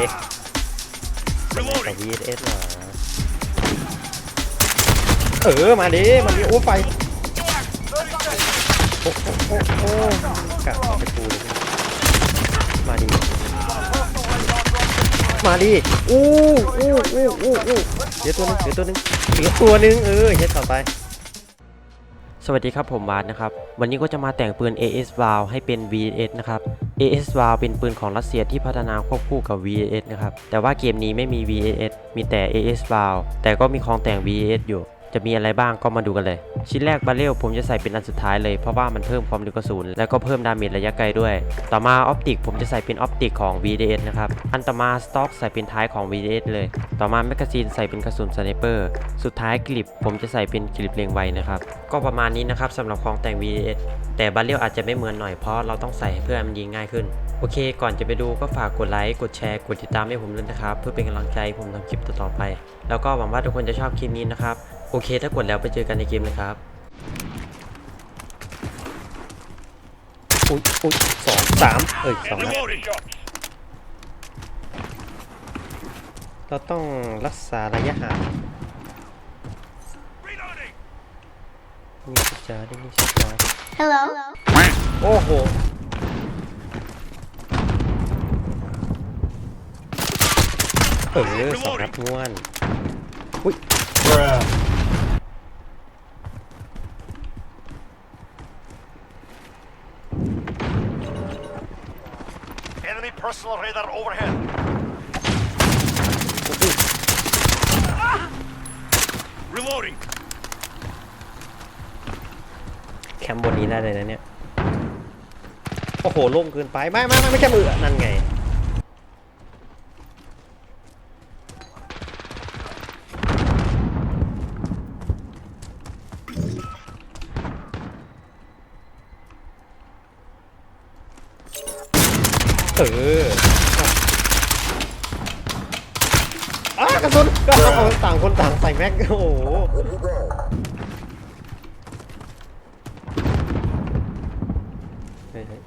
ดิแต่ VSS เหรอเออมาดิมาดิโอ้ไฟโอ้โอ้โอ้โอ้กะเอาไปปูเลยมาดิมาดิอู้อู้อู้อู้อู้เดี๋ยวตัวหนึงเดี๋ยวตัวหนึงเดี๋ยวตัวหนึงเออเฮ็ดต่อไป สวัสดีครับผมวาดนะครับ วันนี้ก็จะมาแต่งปืน AS v a l ให้เป็น VS นะครับ AS v a l เป็นปืนของรัสเซียที่พัฒนาควบคู่กับ VS นะครับ แต่ว่าเกมนี้ไม่มี VS มีแต่ AS v a l แต่ก็มีของแต่ง VS อยู่ จะมีอะไรบ้างก็มาดูกันเลย ชิ้นแรกบาเรลผมจะใส่เป็นอันสุดท้ายเลยเพราะว่ามันเพิ่มความเร็วกระสุนแล้วก็เพิ่มดาเมจระยะไกลด้วย ต่อมาออปติกผมจะใส่เป็นออปติกของ VDS นะครับอันต่อมาสต็อกใส่เป็นท้ายของ VDS เลย ต่อมาแมกกาซีนใส่เป็นกระสุนสไนเปอร์สุดท้ายกลิปผมจะใส่เป็นกลิปเลงไวนะครับก็ประมาณนี้นะครับสำหรับของแต่ง VDS แต่บาเรลอาจจะไม่เหมือนหน่อยเพราะเราต้องใส่เพื่อมันยิงง่ายขึ้นโอเค ก่อนจะไปดูก็ฝากกดไลค์ กดแชร์ กดติดตามให้ผมด้วยนะครับ เพื่อเป็นกำลังใจผมทำคลิปต่อๆไป แล้วก็หวังว่าทุกคนจะชอบคลิปนี้นะครับ โอเคถ้ากดแล้วไปเจอกันในเกมเลยครับอุ้ยอุ้ยสองสามเอ้ยสองนัด Reloading. เราต้องรักษาระยะห่าง Reloading. นี่ชิจ้าได้นี่ชิจ้า Hello. โอ้โหเออสองนัดม้วนอุ้ย Enemy personal radar overhead. Reloading. แคมป์บนนี้ได้เลยนะเนี่ย โอ้โหโล่งเกินไป ไม่ไม่ไม่ไม่ใช่มือ นั่นไง เอออะกระสุนก็เอาต่างคนต่างใส่แม็ก โอ้โหเฮ้ยเฮ้ย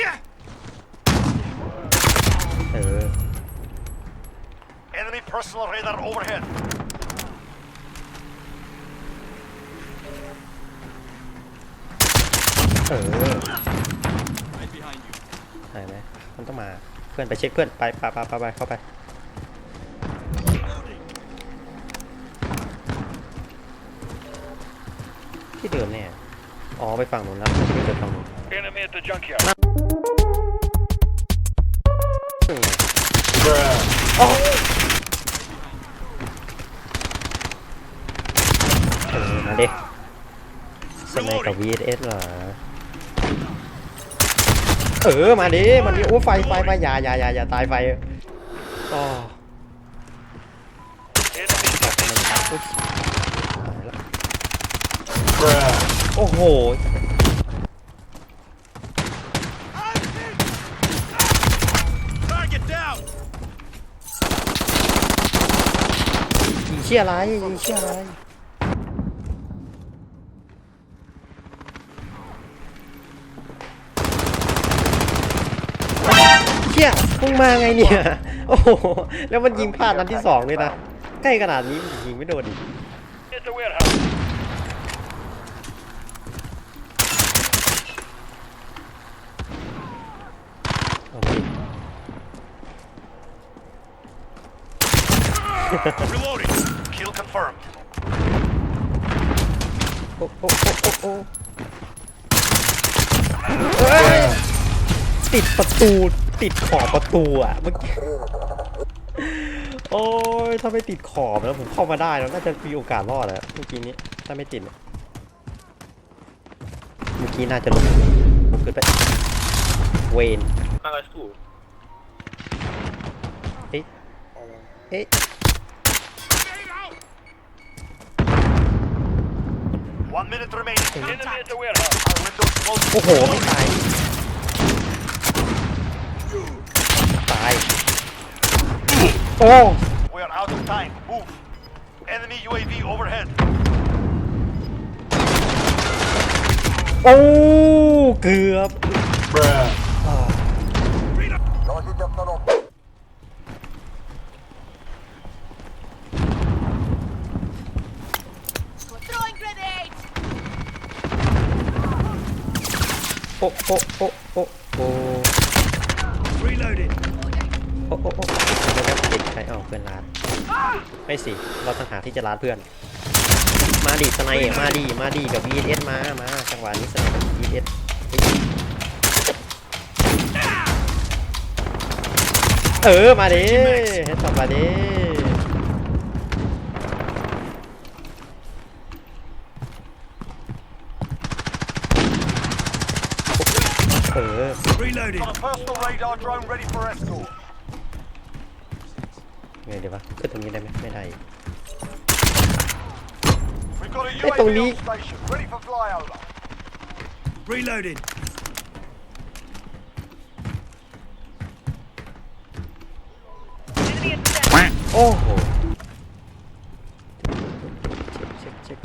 Yeah. เออ Enemy personal radar overhead. เออ หายไหมมันต้องมาเพื่อนไปเช็คเพื่อนไปไปไปไปไปเข้าไปที่เดิมเนี่ยอ๋อไปฝั่งนู้นแล้วไม่เจอฝั่งนู้น Enemy at the junkyard. ซึ่งไงอ๋อเออมาดิสมัยกับ VSS เหรอ เออมาดิมาดิโอ้ไฟไฟไฟอย่าอย่าอย่าอย่าตายไฟอ๋อ Enemy มันตายปุ๊บตายแล้วโอ้โหเชี่ยอะไรเชี่ยอะไร เชี่ยพุ่งมาไงเนี่ย โอ้โห แล้วมันยิงพลาดนัดที่สองเลยนะ ใกล้ขนาดนี้ยิงไม่โดนอีก At the warehouse. โอเค Reloading. Kill confirmed. โอ้โอ้โอ้โอ้โอ้เฮ้ยติดประตู ติดขอบประตูอะเมื่อกี้โอ้ยถ้าไม่ติดขอบแล้วผมเข้ามาได้แล้วน่าจะมีโอกาสรอดแล้วเมื่อกี้นี้ถ้าไม่ติดเนี่ยเมื่อกี้น่าจะลงลงเกินไปเวนเอ๊ะเอ๊ะ One minute remaining. Enemy at the warehouse. Our windows closed. โอ้โหไม่ตาย ตาย โอ้ oh. We are out of time. Move. Enemy UAV overhead. Oh, เกือบ Bruh. Throwing grenade! โอ้โอ้โอ้โอ้โอ้ oh, oh, Reloaded. โอ้โอ้โอ้แล้วก็เด็กใครออกเพื่อนร้าดไม่สิ เราต่างหากที่จะร้าดเพื่อน มาดิสไนเอมาดิมาดิกับ VS มา มาจังหวะนี้สไนเอ VS เออ มาดิเฮ็ดต่อมาดิ Reloading. Got a personal radar drone ready for escort. ไงเดี๋ยววะขึ้นตรงนี้ได้ไหมไม่ได้ We've got a Hey, Tony. UAV on station, ready for flyover. Reloading. Enemy at the โอ้โหเช็คเช็คเช็ค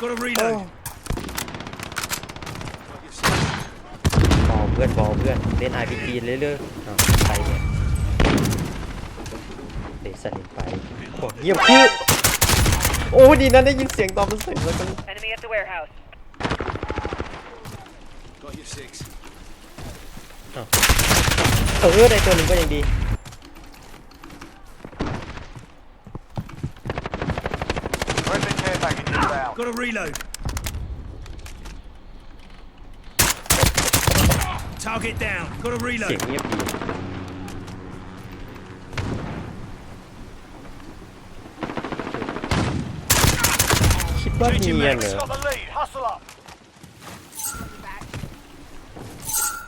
Got to reload. บอล พื่อนบอลเพื่อนเล่น RPG เรื่อยๆอ้าวไปเนี่ยเดสนิทไปโอ้เยี่ยมคือโอ้ดีนะได้ยินเสียงตอนมันเสร็จแล้วก็ enemy at the warehouse. Got your six. เออได้ตัวหนึ่งก็ยังดี Friendly care package inbound. Got to reload. Target down. Got to เสีย reload. งเงียบดีคิดว่าเนียนเหรอ Got the lead, hustle up.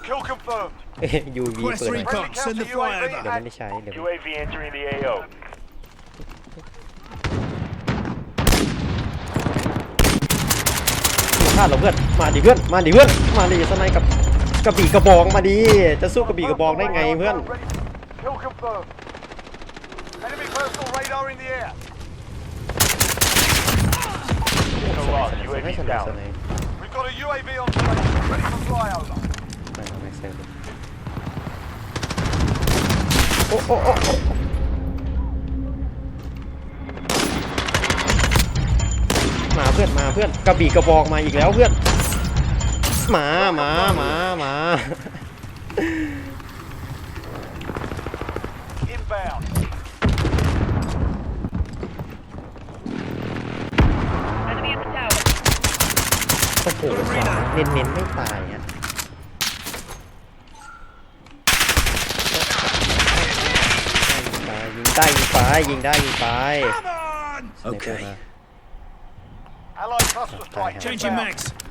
Kill confirmed. เอ้ย UV Quest เปิดไหม recon. Send the flyover. เดี๋ยวไม่ได้ใช้เดี๋ยว UAV entering the AO. ผิดพลาดเหรอเพื่อน มาดิเพื่อน มาดิเพื่อน มาดิสไนกับ กระบี่กระบองมาดิจะสู้กระบี่กระบองได้ไงเพื่อน Kill confirmed. Enemy personal radar in the air. สไนสไนสไน We've got a UAV on station, ready for flyover. ไม่เอาไม่เซฟโอ้โอ้โอ้โอ้มาเพื่อนมาเพื่อนกระบี่กระบองมาอีกแล้วเพื่อน มา มา มา มา Inbound. Enemy at the tower. โอ้โหเน้นเน้นๆไม่ตายฮะ ยิงได้ยิงไปยิงได้ยิงไป Come on. สไนเปอร์มา Allied cluster strike Changing inbound. mags.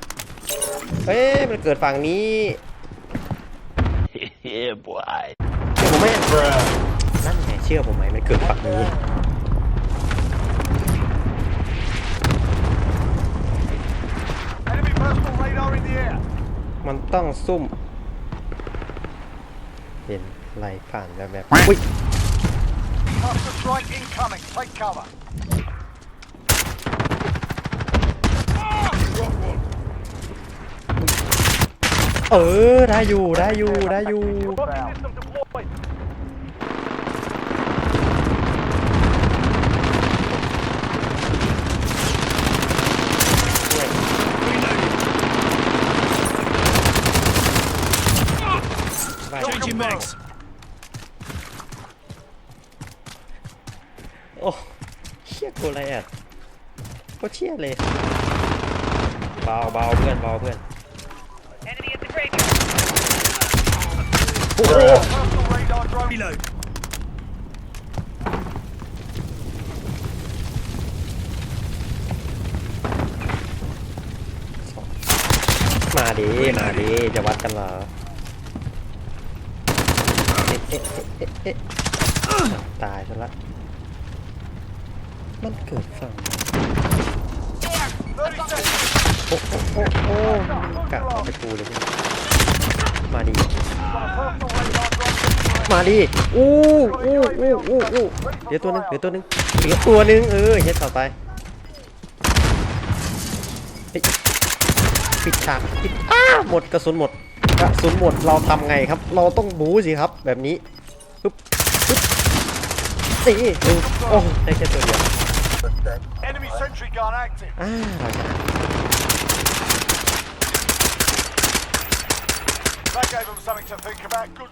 เอ้ยมันเกิดฝั่งนี้ Yeah, boy. เชื่อผมไหมนั่นไงเชื่อผมไหมมันเกิดฝั่งนี้ Enemy personal radar in the air. มันต้องซุ่มเห็นไล่ผ่านแบบแบบอุ้ย Cluster strike incoming. Take cover. เออได้อยู่ได้อยู่ได้อยู่ Inbound. ไป Changing mags. โอ้เชี่ยโกอะไรอะโคตรเชี่ยเลยเบาเบาเพื่อนเบาเพื่อน Enemy at the graveyard. โอ้โห Personal radar drone. Reload. มาดิมาดิจะวัดกันเหรอเอ๊ะเอ๊ะเอ๊ะเอ๊ะเอ๊ะตายซะละ มันเกิดฝั่งไหน30 seconds. โอ้โอ้โอ้โอ้กะเอาไปกูเลยพี่ มาดิ Personal radar drone. มาดิอู้อู้อู้อู้อู้เดี๋ยวตัวหนึงเดี๋ยวตัวหนึงเดี๋ยวตัวหนึงเออเฮ็ดต่อไปเฮ้ยปิดฉากปิดอ้าหมดกระสุนหมดกระสุนหมดเราทำไงครับ เราต้องบู๊สิครับ แบบนี้ปึ๊บปึ๊บนี่หนึ่งโอ้ได้แค่ตัวเดียว Enemy sentry gun active. อ่าเราจะ gave them something to think about. Good